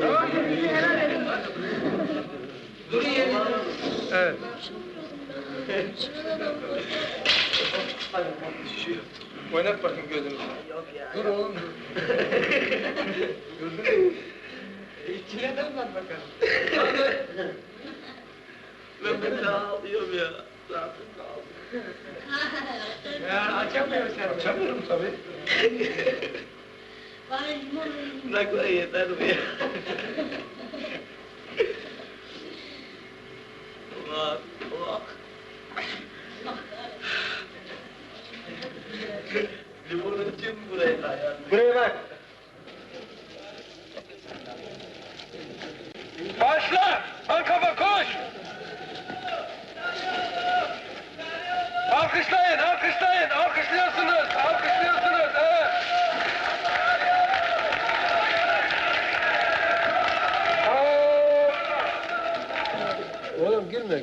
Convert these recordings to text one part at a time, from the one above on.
tamam mı? Durun yerine. Evet. Oynat bakayım gözünü. Dur oğlum dur. Gözünü. İçine lan bakalım. Ben ben daha ağlıyorum ya. Zaten kaldı. Ya açamıyorum sen. Açamıyorum tabii. That way, that way.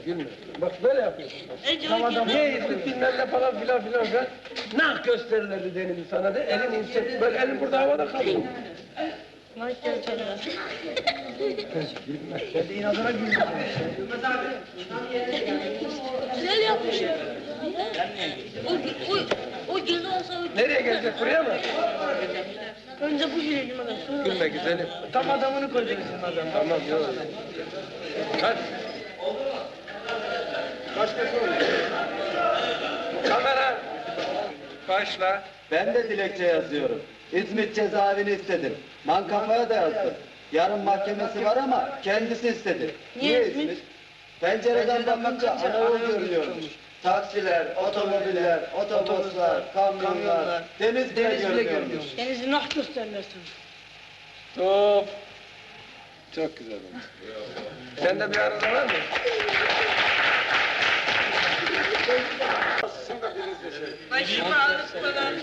Gülme, gülme. Bak böyle yapıyorsun. Tamam Niye izlik bilmem ne falan filan filan filan. Nah gösterilirdi denildi sana de. Elin inse, böyle elin burada havada kalsın. Gülme, kendi inadına gülme. Güzel yapmış ya. O, o, o gülü olsa o- Nereye gelecek, buraya mı? önce bu gülü ben sonra. Gülme güzelim. Tam adamını koyacaksın adam. Tamam, yok. Kaç. Kez Kamera. Başla. Ben de dilekçe yazıyorum. İzmit cezaevini istedim. Mankafaya da yazdım. Yarın mahkemesi var ama kendisi istedi. Niye İzmit? Pencereden bakınca Anadolu görünüyormuş. Taksiler, otomobiller, otobüsler, kamyonlar, deniz bile görünüyormuş. Denizi nah gösterirsin. Top. Çok güzel oldu. Sende bir arıza var mı? Başım ağrısı falan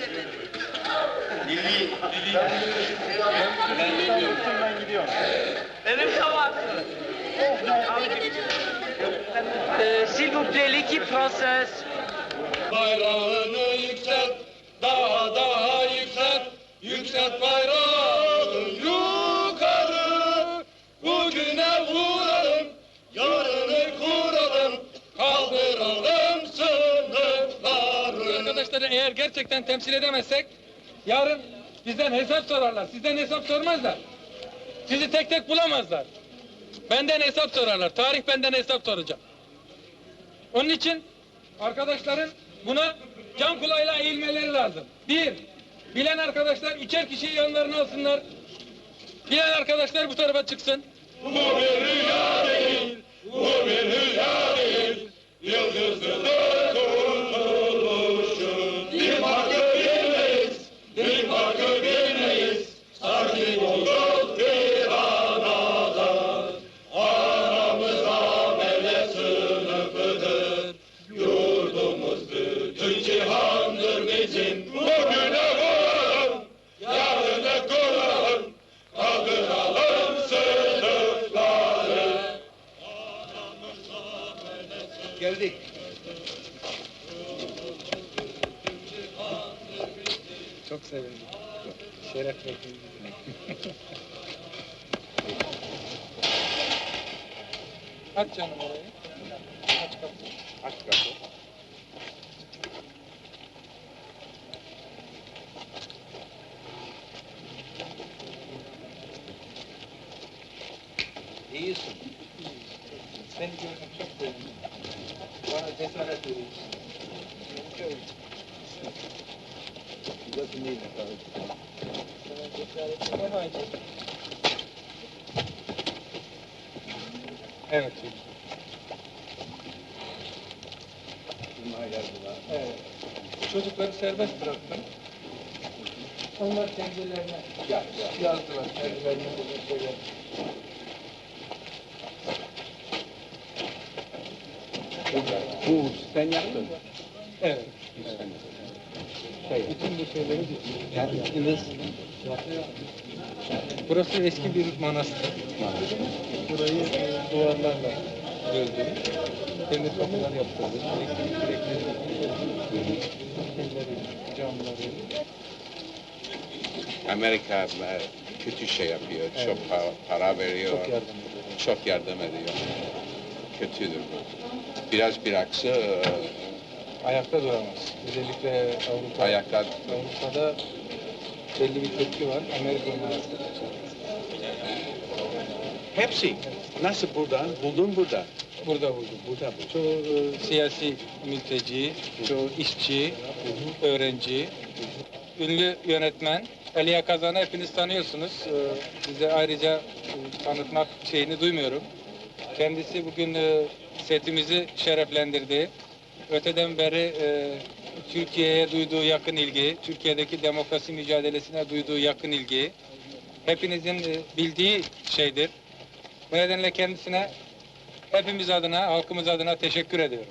Benim sabah. S'il vous plaît, l'équipe française. Bayrağını yükselt, daha daha yükselt, yükselt bayrağını yukarı. Bugüne vuralım, yarını kuralım, kaldıralım Arkadaşları eğer gerçekten temsil edemezsek yarın bizden hesap sorarlar. Sizden hesap sormazlar. Sizi tek tek bulamazlar. Benden hesap sorarlar. Tarih benden hesap soracak. Onun için arkadaşların buna can kulağıyla eğilmeleri lazım. Bir, bilen arkadaşlar üçer kişiyi yanlarına alsınlar. Bilen arkadaşlar bu tarafa çıksın. Bu bir rüya değil, bu bir rüya değil. Yıldızlıdır Geldik. Çok sevindim. Şeref verdiniz. Aç canım orayı. Aç kapıyı. Aç kapıyı. İyisin. Seni gördüm çok sevindim. Cesaret veriyorsun. Gözüm iyi bakalım. Sana cesaret veremeyecek. Evet. Evet. Çocukları serbest bıraktım. Onlar kendilerine yazdılar. Kendilerine bu şeyler. Bu sen yaptın. Evet. Şey, bütün bu şeyleri yaptınız. Burası eski bir manastır. Burayı e, duvarlarla öldürüp demir kapılar yaptırdık. Elektrik direkleri, camları. Amerika, e, kötü şey yapıyor. Çok pa- para veriyor. Çok yardım Çok yardım ediyor. Kötüdür bu. Biraz bıraksa e, Ayakta duramaz. Özellikle Avrupa, ayakta Avrupa'da belli bir tepki var. Amerika'nın hepsi nasıl buradan buldun burada. burada buldum. Burada bu. Çoğu e, siyasi mülteci, çoğu işçi, öğrenci, ünlü yönetmen Elia Kazan'ı hepiniz tanıyorsunuz. E, Size ayrıca e, tanıtmak şeyini duymuyorum. Kendisi bugün e, setimizi şereflendirdi. Öteden beri e, Türkiye'ye duyduğu yakın ilgi, Türkiye'deki demokrasi mücadelesine duyduğu yakın ilgi, hepinizin e, bildiği şeydir. Bu nedenle kendisine hepimiz adına, halkımız adına teşekkür ediyorum.